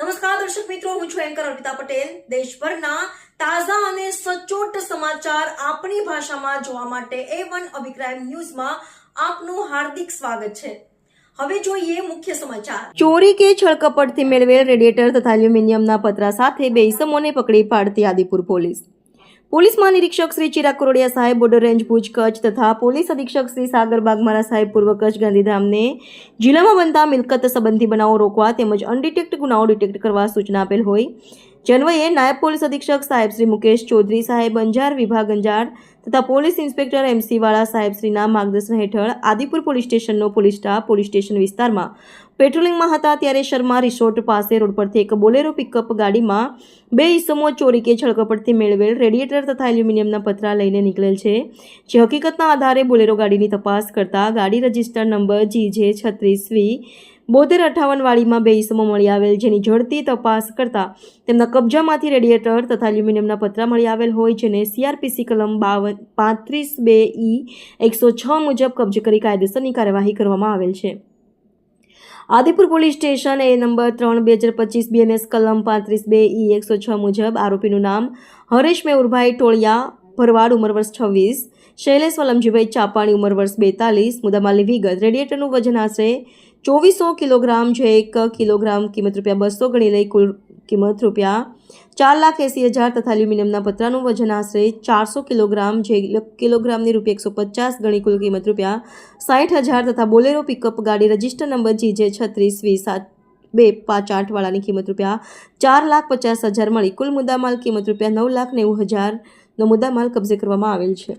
નમસ્કાર, દર્શક મિત્રો, હું છું એન્કર અર્પિતા પટેલ. દેશભરના તાજા અને સચોટ સમાચાર આપણી ભાષામાં જોવા માટે એ વન અભિપ્રાય ન્યૂઝમાં આપનું હાર્દિક સ્વાગત છે. હવે જોઈએ મુખ્ય સમાચાર. ચોરી કે છળકપટથી મેળવેલ રેડિયેટર તથા એલ્યુમિનિયમના પતરા સાથે બે ઇસમોને પકડી પાડતી આદિપુર પોલીસ. પોલીસ મહાનિરીક્ષક શ્રી ચિરાગ કરોડિયા સાહેબ બોર્ડર રેન્જ ભુજ કચ્છ તથા પોલીસ અધિક્ષક શ્રી સાગર બાગમારા સાહેબ પૂર્વ કચ્છ ગાંધીધામને જિલ્લામાં બનતા મિલકત સંબંધી બનાવો રોકવા તેમજ અનડિટેક્ટ ગુનાઓ ડિટેક્ટ કરવા સૂચના આપેલ હોય. જન્વયે નાયબ પોલીસ અધિક્ષક સાહેબ શ્રી મુકેશ ચૌધરી સાહેબ અંજાર વિભાગ અંજાર તથા પોલીસ ઇન્સ્પેક્ટર એમસીવાળા સાહેબશ્રીના માર્ગદર્શન હેઠળ આદિપુર પોલીસ સ્ટેશનનો પોલીસ સ્ટાફ પોલીસ સ્ટેશન વિસ્તારમાં પેટ્રોલિંગમાં હતા ત્યારે શર્મા રિસોર્ટ પાસે રોડ પરથી એક બોલેરો પિકઅપ ગાડીમાં બે ઇસમો ચોરી કે છળકપટથી મેળવેલ રેડિયેટર તથા એલ્યુમિનિયમના પથરા લઈને નીકળેલ છે, જે હકીકતના આધારે બોલેરો ગાડીની તપાસ કરતા ગાડી રજિસ્ટર નંબર જી જે છત્રીસ વી બોતેર અઠાવન વાળીમાં બે ઇસમો મળી આવેલ જેની ઝડપી તપાસ કરતા તેમના કબજામાંથી રેડિયેટર તથા એલ્યુમિનિયમના પતરા મળી આવેલ હોય જેને સીઆરપીસી કલમ બાવન, પાંત્રીસ બે ઈ એકસો છ મુજબ કબજે કરી કાયદેસરની કાર્યવાહી કરવામાં આવેલ છે. આદિપુર પોલીસ સ્ટેશન એ નંબર ત્રણ બે હજાર પચીસ બીએનએસ કલમ પાંત્રીસ બે ઈ એકસો છ મુજબ આરોપીનું નામ હરેશ મેહુરભાઈ ટોળિયા ભરવાડ ઉંમર વર્ષ છવ્વીસ, શૈલેષ વલમજીભાઈ ચાપાણી ઉંમર વર્ષ બેતાલીસ મુદ્દામાલની વિગત, રેડિયેટરનું વજન આશરે ચોવીસો કિલોગ્રામ જે એક કિલોગ્રામ કિંમત રૂપિયા બસો ગણી લઈ કુલ કિંમત રૂપિયા ચાર લાખ એંસી હજાર તથા એલ્યુમિનિયમના પતરાનું વજન આશરે ચારસો કિલોગ્રામ જે કિલોગ્રામની રૂપિયા એકસો પચાસ ગણી કુલ કિંમત રૂપિયા સાઠ હજાર તથા બોલેરો પિકઅપ ગાડી રજિસ્ટર નંબર જી જે છત્રીસ વીસ સાત બે પાંચ આઠ વાળાની કિંમત રૂપિયા ચાર લાખ પચાસ હજાર મળી. કુલ મુદ્દામાલ કિંમત રૂપિયા નવ લાખ નેવું હજારનો મુદ્દામાલ કબજે કરવામાં આવેલ છે.